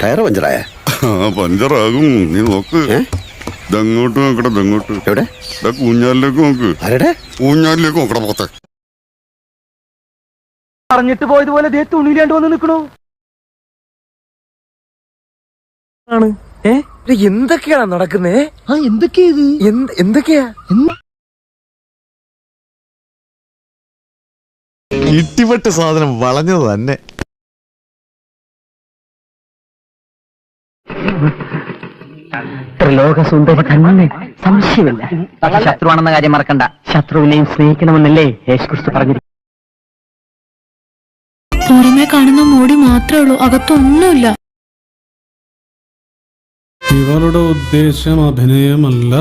Tyre പഞ്ചറായ? പഞ്ചറാകും. നീ നോക്ക്. ഏ? ഇതങ്ങോട്ട് നോക്കട ഇതങ്ങോട്ട്. എവിടെ? ഊഞ്ഞാലിലേക്ക് നോക്ക്. ആരുടെ? ഊഞ്ഞാലിലേക്ക് നോക്കട പോത്തെ പറഞ്ഞിട്ട് പോയതുപോലെ ദേ തുണിയിലാണ്ട് വന്ന് നിൽക്കണോ. ആണ്. ഏ? എന്തൊക്കെയാണ് നടക്കുന്നേ? ആ എന്തൊക്കെയാ ഇത്? എന്ത് എന്തൊക്കെയാ? ഇട്ടിപ്പെട്ട് സാധനം വളഞ്ഞത് തന്നെ. ത്രിലോക സുന്ദരി തന്നെ സംശയമില്ല ശത്രുവാണെന്ന കാര്യം മറക്കണ്ട. ശത്രുവിനെയും സ്നേഹിക്കണമെന്നല്ലേ യേശുക്രിസ്തു പറഞ്ഞിരിക്കും പുറമെ കാണുന്ന മോടി മാത്രമേ ഉള്ളൂ അകത്തൊന്നുമില്ല. ഇവരുടെ ഉദ്ദേശം അഭിനയമല്ല.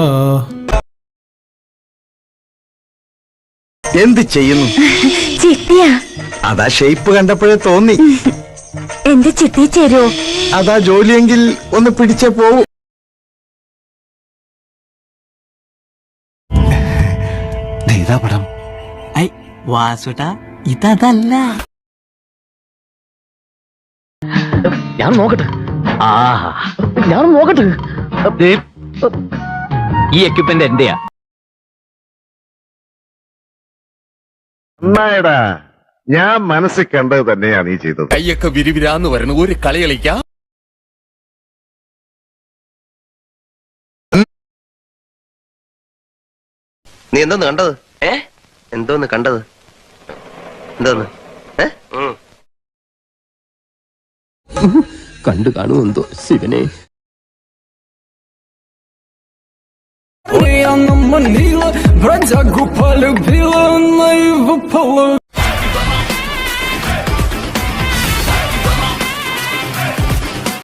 എന്ത് ചെയ്യുന്നു? അതാ ഷേപ്പ് കണ്ടപ്പോഴേ തോന്നി. എന്റെ ചിട്ടി ചേരുവോ അതാ ജോലിയെങ്കിൽ ഒന്ന് പിടിച്ചേ പോവും. ഇതാ പടം. ഐ വാസുട്ടാ ഇതല്ല ഞാൻ നോക്കട്ടെ. ആ ഞാൻ നോക്കട്ടെ. ഈ എക്യുപ്മെന്റ് എന്റെയാ. നന്നായടാ ഞാൻ മനസ്സിൽ കണ്ടത് തന്നെയാണ് ഈ ചെയ്തത് കൈയൊക്കെ വിരിവിരാന്ന് വരണം ഒരു കളി കളിക്കാം നീ എന്തോന്ന് കണ്ടത് ഏ എന്തോന്ന് കണ്ടത് എന്തോന്ന് ഏ കണ്ടു കാണൂ എന്തോ ശിവനെ Манила, бродягу полюбила, на его полу